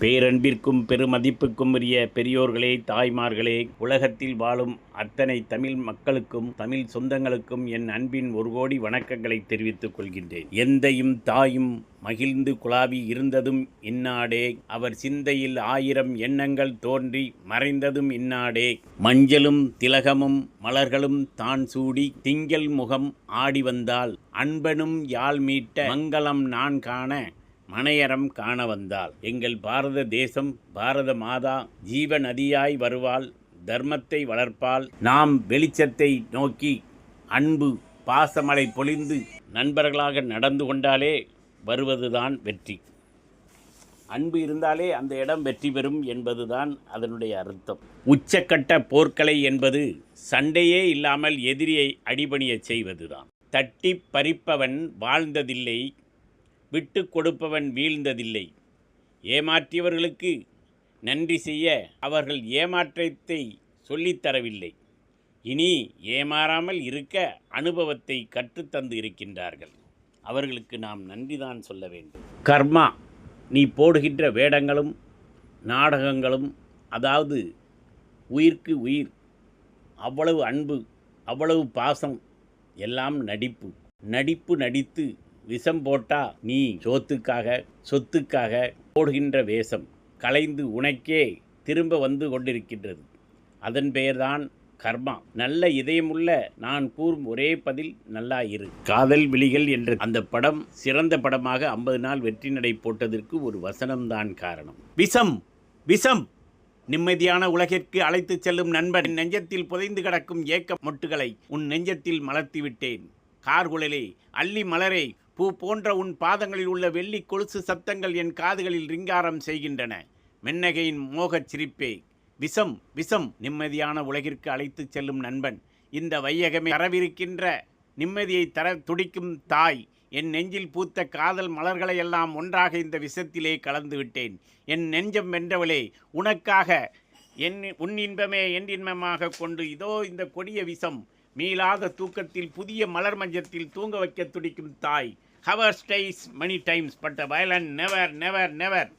பேரன்பிற்கும் பெருமதிப்புக்கும் உரிய பெரியோர்களே தாய்மார்களே உலகத்தில் வாழும் அத்தனை தமிழ் மக்களுக்கும் தமிழ் சொந்தங்களுக்கும் என் அன்பின் ஒரு கோடி வணக்கங்களை தெரிவித்துக் கொள்கின்றேன். எந்தையும் தாயும் மகிழ்ந்து குழாவி இருந்ததும் இன்னாடே அவர் சிந்தையில் ஆயிரம் எண்ணங்கள் தோன்றி மறைந்ததும் இன்னாடே மஞ்சளும் திலகமும் மலர்களும் தான் சூடி திங்கள் முகம் ஆடி வந்தால் அன்பனும் யாழ் மீட்ட மங்களம் நான் காண மனையறம் காண வந்தாள். எங்கள் பாரத தேசம் பாரத மாதா ஜீவ நதியாய் வருவாள் தர்மத்தை வளர்ப்பால் நாம் வெளிச்சத்தை நோக்கி அன்பு பாசமலை பொழிந்து நண்பர்களாக நடந்து கொண்டாலே வருவதுதான் வெற்றி. அன்பு இருந்தாலே அந்த இடம் வெற்றி பெறும் என்பதுதான் அதனுடைய அர்த்தம். உச்சக்கட்ட போர்க்கலை என்பது சண்டையே இல்லாமல் எதிரியை அடிபணியச் செய்வதுதான். தட்டி பறிப்பவன் வாழ்ந்ததில்லை விட்டு கொடுப்பவன் வீழ்ந்ததில்லை. ஏமாற்றியவர்களுக்கு நன்றி செய்ய அவர்கள் ஏமாற்றத்தை சொல்லித்தரவில்லை இனி ஏமாறாமல் இருக்க அனுபவத்தை கற்றுத்தந்து இருக்கின்றார்கள். அவர்களுக்கு நாம் நன்றிதான் சொல்ல வேண்டும். கர்மா நீ போடுகின்ற வேடங்களும் நாடகங்களும் அதாவது உயிர்க்கு உயிர் அவ்வளவு அன்பு அவ்வளவு பாசம் எல்லாம் நடிப்பு. நடிப்பு நடித்து விஷம் போட்டா நீ சோத்துக்காக சொத்துக்காக போடுகின்ற வேஷம் கலைந்து உனக்கே திரும்ப வந்து கொண்டிருக்கின்றது. அதன் பெயர்தான் கர்மா. நல்ல இதயமுள்ள நான் கூறும் ஒரே பதில் நல்லா இரு காதல் விழிகள் என்ற அந்த படம் சிறந்த படமாக ஐம்பது நாள் வெற்றி நடை போட்டதற்கு ஒரு வசனம்தான் காரணம். விஷம் விஷம்! நிம்மதியான உலகிற்கு அழைத்து செல்லும் நண்பன் நெஞ்சத்தில் புதைந்து கிடக்கும் ஏக்க மொட்டுகளை உன் நெஞ்சத்தில் மலர்த்தி விட்டேன். கார்குழலே அள்ளி மலரே பூ போன்ற உன் பாதங்களில் உள்ள வெள்ளி கொலுசு சத்தங்கள் என் காதுகளில் ரிங்காரம் செய்கின்றன. மென்னகையின் மோகச் சிரிப்பே. விஷம் விஷம் நிம்மதியான உலகிற்கு அழைத்துச் செல்லும் நண்பன். இந்த வையகமே தரவிருக்கின்ற நிம்மதியை தர துடிக்கும் தாய். என் நெஞ்சில் பூத்த காதல் மலர்களை எல்லாம் ஒன்றாக இந்த விஷத்திலே கலந்து விட்டேன். என் நெஞ்சம் வென்றவளே உனக்காக என் உன் இன்பமே என் இன்பமாக கொண்டு இதோ இந்த கொடிய விஷம். மீளாத தூக்கத்தில் புதிய மலர் மஞ்சத்தில் தூங்க வைக்க துடிக்கும் தாய். Our stays many times but violin never never never